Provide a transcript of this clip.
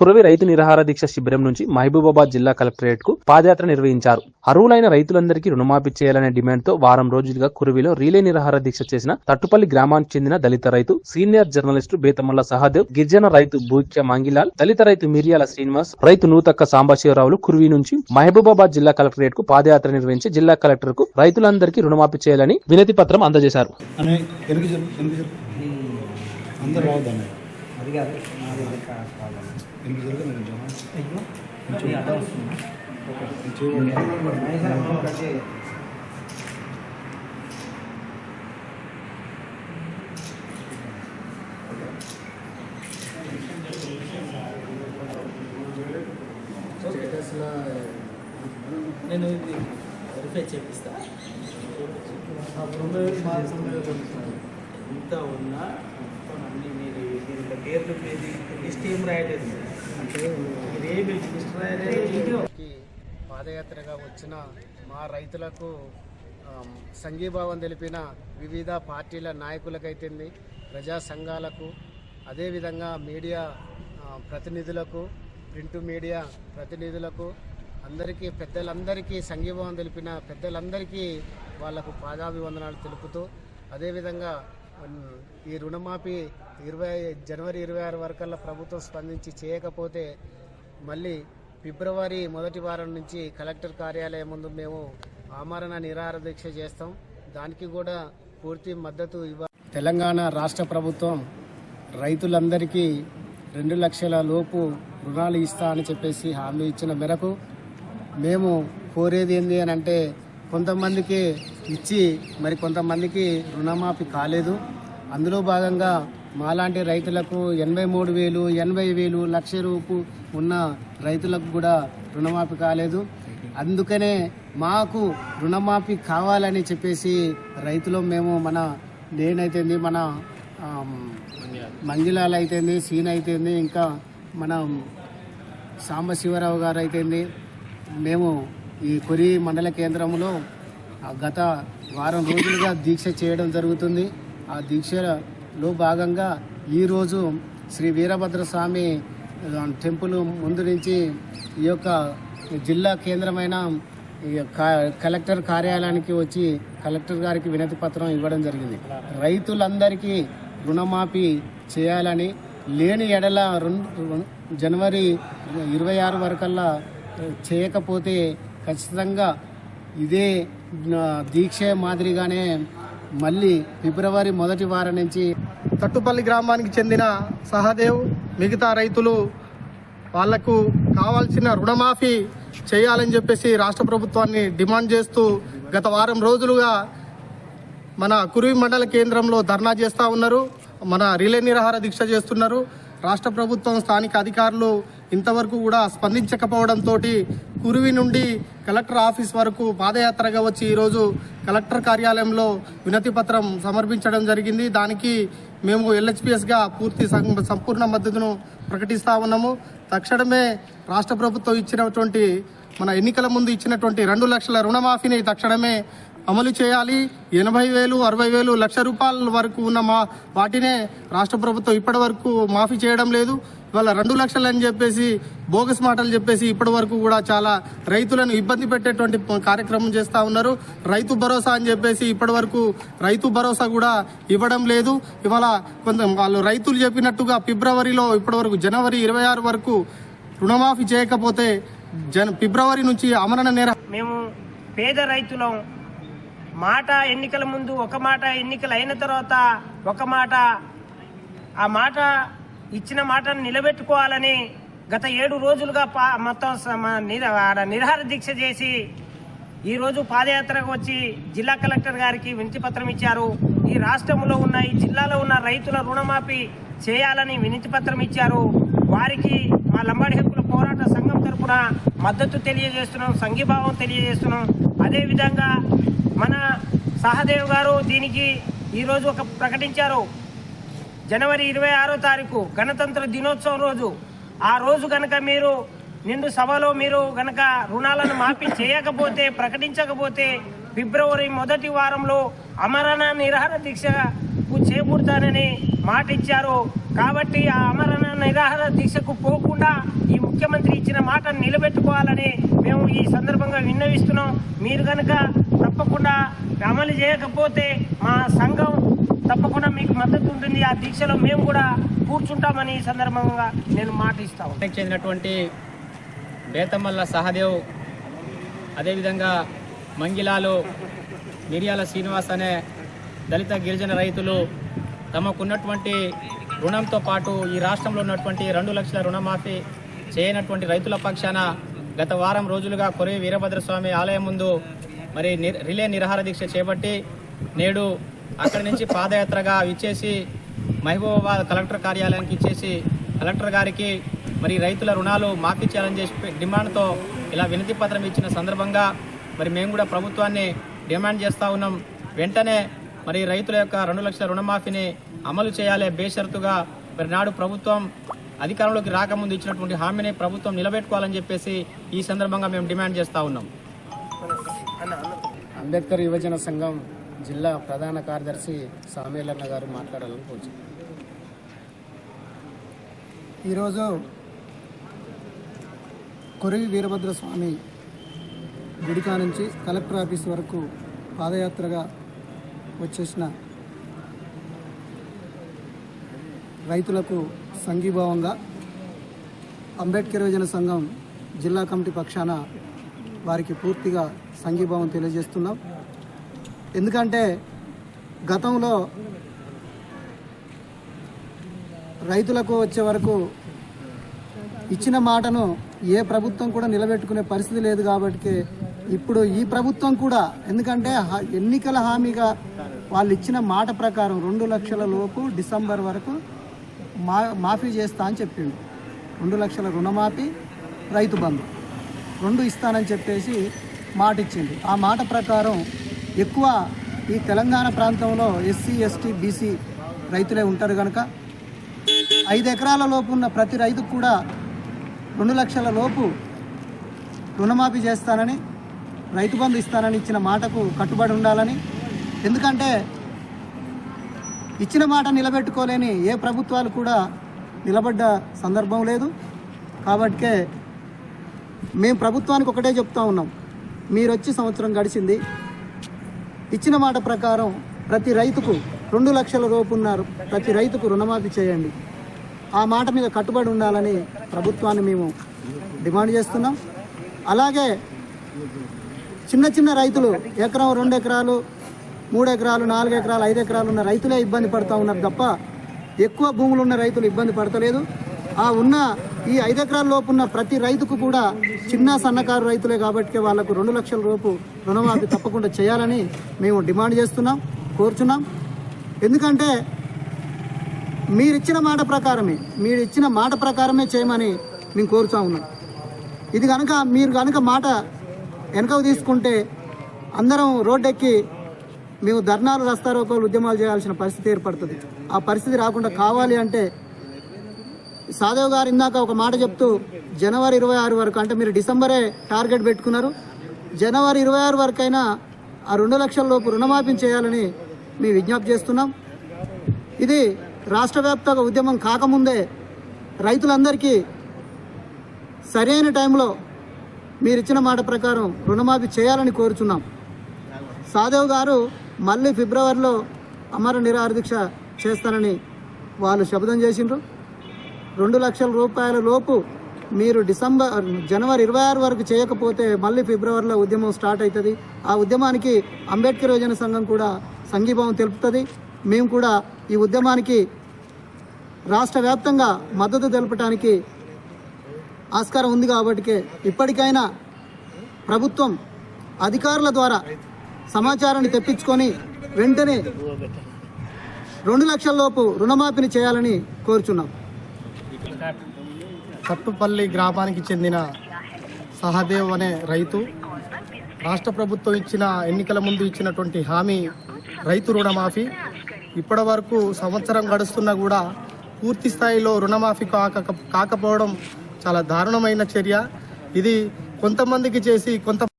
కురవి రైతు నిరాహార దీక్ష శిబిరం నుంచి మహబూబాబాద్ జిల్లా కలెక్టరేట్కు పాదయాత్ర నిర్వహించారు. అర్హులైన రైతులందరికీ రుణమాఫీ చేయాలనే డిమాండ్తో వారం రోజులుగా కురవిలో రీలే నిరాహార దీక్ష చేసిన తట్టుపల్లి గ్రామానికి చెందిన దళిత రైతు సీనియర్ జర్నలిస్టు బేతమల్ల సహదేవ్ గిరిజన రైతు బూక్య మంగిలాల్ దళిత రైతు మిరియాల శ్రీనివాస్ రైతు నూతక్క సాంబశివరావులు కుర్వి నుంచి మహబూబాబాద్ జిల్లా కలెక్టరేట్కు పాదయాత్ర నిర్వహించి జిల్లా కలెక్టర్కు రైతులందరికీ రుణమాఫీ చేయాలని వినతి పత్రం అందజేశారు. కావాలి. వెనక్కి జరగదు కొంచెం అయ్యో అది అడ్డం వస్తుందా? చేయండి నైస్ అనుకో, కట్ చేయి. నేను ఇది వెరిఫై చేపిస్తా ఎంత ఉన్నా మొత్తం అన్ని మీరు దీంట్లో పేర్లు పేరు లిస్ట్ ఏం రాయలేదు. ఏమి లిస్ట్ రాయలేదు పాదయాత్రగా వచ్చిన మా రైతులకు సంఘీభావం తెలిపిన వివిధ పార్టీల నాయకులకైతేంది ప్రజా సంఘాలకు అదేవిధంగా మీడియా ప్రతినిధులకు ప్రింట్ మీడియా ప్రతినిధులకు అందరికీ పెద్దలందరికీ సంఘీభావం తెలిపిన పెద్దలందరికీ వాళ్ళకు పాదాభివందనాలు తెలుపుతూ అదేవిధంగా ఈ రుణమాఫీ ఇరవై జనవరి ఇరవై ఆరు వరకల్లా ప్రభుత్వం స్పందించి చేయకపోతే మళ్ళీ ఫిబ్రవరి మొదటి వారం నుంచి కలెక్టర్ కార్యాలయం ముందు మేము ఆమరణ నిరాహార దీక్ష చేస్తాం. దానికి కూడా పూర్తి మద్దతు ఇవ్వ తెలంగాణ రాష్ట్ర ప్రభుత్వం రైతులందరికీ రెండు లక్షల లోపు రుణాలు ఇస్తా అని చెప్పేసి హామీ ఇచ్చిన మేరకు మేము కోరేది ఏంది అని అంటే కొంతమందికి ఇచ్చి మరి కొంతమందికి రుణమాఫీ కాలేదు. అందులో భాగంగా మాలాంటి రైతులకు ఎనభై మూడు వేలు ఎనభై వేలు లక్ష రూపు ఉన్న రైతులకు కూడా రుణమాఫీ కాలేదు. అందుకనే మాకు రుణమాఫీ కావాలని చెప్పేసి రైతులు మేము మన నేనైతేంది మన ఆమ్, మంగిలాలు అయితేంది సీన్ అయితేంది ఇంకా మన సాంబశివరావు గారు అయితేంది మేము ఈ కొరి మండల కేంద్రంలో గత వారం రోజులుగా దీక్ష చేయడం జరుగుతుంది. ఆ దీక్షలో భాగంగా ఈరోజు శ్రీ వీరభద్ర స్వామి టెంపుల్ ముందు నుంచి ఈ యొక్క జిల్లా కేంద్రమైన ఈ కలెక్టర్ కార్యాలయానికి వచ్చి కలెక్టర్ గారికి వినతి పత్రం ఇవ్వడం జరిగింది. రైతులందరికీ రుణమాఫీ చేయాలని లేని ఎడల రెండు- జనవరి ఇరవై ఆరు వరకల్లా చేయకపోతే ఖచ్చితంగా ఇదే దీక్ష మాదిరిగానే మళ్ళీ ఫిబ్రవరి మొదటి వారం నుంచి తట్టుపల్లి గ్రామానికి చెందిన సహదేవ్ మిగతా రైతులు వాళ్ళకు కావాల్సిన రుణమాఫీ చేయాలని చెప్పేసి రాష్ట్ర ప్రభుత్వాన్ని డిమాండ్ చేస్తూ గత వారం రోజులుగా మన కురివి మండల కేంద్రంలో ధర్నా చేస్తూ ఉన్నారు. మన రిలే నిరాహార దీక్ష చేస్తున్నారు. రాష్ట్ర ప్రభుత్వం స్థానిక అధికారులు ఇంతవరకు కూడా స్పందించకపోవడంతో కురువి నుండి కలెక్టర్ ఆఫీస్ వరకు పాదయాత్రగా వచ్చి ఈరోజు కలెక్టర్ కార్యాలయంలో వినతి పత్రం సమర్పించడం జరిగింది. దానికి మేము ఎల్హెచ్పిఎస్గా పూర్తి సం- సంపూర్ణ మద్దతును ప్రకటిస్తా ఉన్నాము. తక్షణమే రాష్ట్ర ప్రభుత్వం ఇచ్చినటువంటి మన ఎన్నికల ముందు ఇచ్చినటువంటి రెండు లక్షల రుణమాఫీని తక్షణమే అమలు చేయాలి. ఎనభై వేలు అరవై వేలు లక్ష రూపాయల వరకు ఉన్న మా వాటినే రాష్ట్ర ప్రభుత్వం ఇప్పటి వరకు మాఫీ చేయడం లేదు. ఇవాళ రెండు లక్షలు అని చెప్పేసి బోగస్ మాటలు చెప్పేసి ఇప్పటి వరకు కూడా చాలా రైతులను ఇబ్బంది పెట్టేటువంటి కార్యక్రమం చేస్తా ఉన్నారు. రైతు భరోసా అని చెప్పేసి ఇప్పటి వరకు రైతు భరోసా కూడా ఇవ్వడం లేదు. ఇవాళ కొంత వాళ్ళు రైతులు చెప్పినట్టుగా ఫిబ్రవరిలో ఇప్పటి వరకు జనవరి ఇరవై ఆరు వరకు రుణమాఫీ చేయకపోతే జన ఫిబ్రవరి నుంచి అమరణ నేర మేము పేద రైతులం. మాట ఎన్నికల ముందు ఒక మాట ఎన్నికలు అయిన తర్వాత ఒక మాట. ఆ మాట ఇచ్చిన మాటను నిలబెట్టుకోవాలని గత ఏడు రోజులుగా పా మొత్తం స- ఆడ నిరహార దీక్ష చేసి ఈరోజు పాదయాత్రకు వచ్చి జిల్లా కలెక్టర్ గారికి వినతి పత్రం ఇచ్చారు. ఈ రాష్ట్రంలో ఉన్న ఈ జిల్లాలో ఉన్న రైతుల రుణమాఫీ చేయాలని వినతి పత్రం ఇచ్చారు. వారికి మా లంబాడి హక్కుల పోరాట సంఘం తరపున మద్దతు తెలియజేస్తున్నాం సంఘీభావం తెలియజేస్తున్నాం. అదేవిధంగా మన సహదేవ్ గారు దీనికి ఈరోజు ఒక ప్రకటించారు. జనవరి ఇరవై ఆరో తారీఖు గణతంత్ర దినోత్సవం రోజు. ఆ రోజు గనక మీరు నిండు సభలో మీరు గనక రుణాలను మాఫీ చేయకపోతే ప్రకటించకపోతే ఫిబ్రవరి మొదటి వారంలో అమరణ నిరాహార దీక్షకు చేకూరుతానని మాట ఇచ్చారు కాబట్టి ఆ అమరణ నిరాహార దీక్షకు పోకుండా ఈ ముఖ్యమంత్రి ఇచ్చిన మాట నిలబెట్టుకోవాలని మేము ఈ సందర్భంగా విన్నవిస్తున్నాం. మీరు కనుక తప్పకుండా అమలు చేయకపోతే మా సంఘం తప్పకుండా మీకు మద్దతు ఉంటుంది. ఆ దీక్షలో మేము కూడా కూర్చుంటామని ఈ సందర్భంగా నేను మాట ఇస్తాను చెందినటువంటి బేతమల్ల సహదేవ్ అదేవిధంగా మంగిలాలు మిరియాల శ్రీనివాస్ అనే దళిత గిరిజన రైతులు తమకున్నటువంటి రుణంతో పాటు ఈ రాష్ట్రంలో ఉన్నటువంటి రెండు లక్షల రుణమాఫీ చేయనటువంటి రైతుల పక్షాన గత వారం రోజులుగా కొరే వీరభద్రస్వామి ఆలయం ముందు మరి రిలే నిరాహార దీక్ష చేపట్టి నేడు అక్కడి నుంచి పాదయాత్రగా ఇచ్చేసి మహబూబాబాద్ కలెక్టర్ కార్యాలయానికి ఇచ్చేసి కలెక్టర్ గారికి మరి రైతుల రుణాలు మాఫీ చేయాలని చెప్పి డిమాండ్తో ఇలా వినతి పత్రం ఇచ్చిన సందర్భంగా మరి మేము కూడా ప్రభుత్వాన్ని డిమాండ్ చేస్తూ ఉన్నాం. వెంటనే మరి రైతుల యొక్క రెండు లక్షల రుణమాఫీని అమలు చేయాలి బేషరతుగా మరి నాడు ప్రభుత్వం అధికారంలోకి రాకముందు ఇచ్చినటువంటి హామీని ప్రభుత్వం నిలబెట్టుకోవాలని చెప్పేసి ఈ సందర్భంగా మేము డిమాండ్ చేస్తూ ఉన్నాం. అంబేద్కర్ యువజన సంఘం జిల్లా ప్రధాన కార్యదర్శి సామేలన్న గారు మాట్లాడాలని కోరుచున్నాను ఈరోజు కొరివి వీరభద్ర స్వామి గుడికా నుంచి కలెక్టర్ ఆఫీస్ వరకు పాదయాత్రగా వచ్చేసిన రైతులకు సంఘీభావంగా అంబేద్కర్ యువజన సంఘం జిల్లా కమిటీ పక్షాన వారికి పూర్తిగా సంఘీభావం తెలియజేస్తున్నాం. ఎందుకంటే గతంలో రైతులకు వచ్చే వరకు ఇచ్చిన మాటను ఏ ప్రభుత్వం కూడా నిలబెట్టుకునే పరిస్థితి లేదు కాబట్టి ఇప్పుడు ఈ ప్రభుత్వం కూడా ఎందుకంటే ఎన్నికల హామీగా వాళ్ళు ఇచ్చిన మాట ప్రకారం రెండు లక్షల లోపు డిసెంబర్ వరకు మా మాఫీ చేస్తా అని చెప్పిండు. రెండు లక్షల రుణమాఫీ రైతు బంధు. రెండు ఇస్తానని చెప్పేసి మాట ఇచ్చింది ఆ మాట ప్రకారం ఎక్కువ ఈ తెలంగాణ ప్రాంతంలో ఎస్సీ ఎస్టీ బీసీ రైతులే ఉంటారు కనుక ఐదు ఎకరాల లోపు ఉన్న ప్రతి రైతుకు కూడా రెండు లక్షల లోపు రుణమాఫీ చేస్తానని రైతు బంధు ఇస్తానని ఇచ్చిన మాటకు కట్టుబడి ఉండాలని. ఎందుకంటే ఇచ్చిన మాట నిలబెట్టుకోలేని ఏ ప్రభుత్వాలు కూడా నిలబడ్డ సందర్భం లేదు. కాబట్టికే మేము ప్రభుత్వానికి ఒకటే చెప్తా ఉన్నాం. మీరు వచ్చి సంవత్సరం గడిచింది. ఇచ్చిన మాట ప్రకారం ప్రతి రైతుకు రెండు లక్షల రూపు ఉన్నారు ప్రతి రైతుకు రుణమాఫీ చేయండి. ఆ మాట మీద కట్టుబడి ఉండాలని ప్రభుత్వాన్ని మేము డిమాండ్ చేస్తున్నాం. అలాగే చిన్న చిన్న రైతులు ఎకరం రెండు ఎకరాలు మూడు ఎకరాలు నాలుగు ఎకరాలు ఐదు ఎకరాలు ఉన్న రైతులే ఇబ్బంది పడుతూ ఉన్నారు తప్ప ఎక్కువ భూములు ఉన్న రైతులు ఇబ్బంది పడతలేదు. ఆ ఉన్న ఈ ఐదు ఎకరాల లోపు ఉన్న ప్రతి రైతుకు కూడా చిన్న సన్నకారు రైతులే కాబట్టి వాళ్ళకు రెండు లక్షల రూపు రుణమాఫీ తప్పకుండా చేయాలని మేము డిమాండ్ చేస్తున్నాం కోరుచున్నాం. ఎందుకంటే మీరిచ్చిన మాట ప్రకారమే మీరు ఇచ్చిన మాట ప్రకారమే చేయమని మేము కోరుతా ఉన్నాం. ఇది కనుక మీరు కనుక మాట వెనకకు తీసుకుంటే అందరం రోడ్డెక్కి మేము ధర్నాలు రస్తారోకోలు ఉద్యమాలు చేయాల్సిన పరిస్థితి ఏర్పడుతుంది. ఆ పరిస్థితి రాకుండా కావాలి అంటే సాదేవ్ గారు ఇందాక ఒక మాట చెప్తూ జనవరి ఇరవై ఆరు వరకు అంటే మీరు డిసెంబరే టార్గెట్ పెట్టుకున్నారు. జనవరి ఇరవై ఆరు వరకు అయినా ఆ రెండు లక్షల లోపు రుణమాఫీ చేయాలని మేము విజ్ఞప్తి చేస్తున్నాం. ఇది రాష్ట్ర వ్యాప్త ఉద్యమం కాకముందే రైతులందరికీ సరైన టైంలో మీరు ఇచ్చిన మాట ప్రకారం రుణమాఫీ చేయాలని కోరుచున్నాం. సాదేవ్ గారు మళ్ళీ ఫిబ్రవరిలో అమర నిరాహార దీక్ష చేస్తానని వాళ్ళు శపథం చేసిండ్రు. రెండు లక్షల రూపాయల లోపు మీరు డిసెంబర్ జనవరి ఇరవై ఆరు వరకు చేయకపోతే మళ్ళీ ఫిబ్రవరిలో ఉద్యమం స్టార్ట్ అవుతుంది. ఆ ఉద్యమానికి అంబేద్కర్ యోజన సంఘం కూడా సంఘీభావం తెలుపుతుంది. మేము కూడా ఈ ఉద్యమానికి రాష్ట్ర వ్యాప్తంగా మద్దతు తెలపడానికి ఆస్కారం ఉంది కాబట్టి ఇప్పటికైనా ప్రభుత్వం అధికారుల ద్వారా సమాచారాన్ని తెప్పించుకొని వెంటనే రెండు లక్షల లోపు రుణమాఫీని చేయాలని కోరుచున్నాం. కట్టుపల్లి గ్రామానికి చెందిన సహదేవ్ అనే రైతు రాష్ట్ర ప్రభుత్వం ఇచ్చిన ఎన్నికల ముందు ఇచ్చినటువంటి హామీ రైతు రుణమాఫీ. ఇప్పటి వరకు సంవత్సరం గడుస్తున్నా కూడా పూర్తి స్థాయిలో రుణమాఫీ కాక కాకపోవడం చాలా దారుణమైన చర్య. ఇది కొంతమందికి చేసి కొంత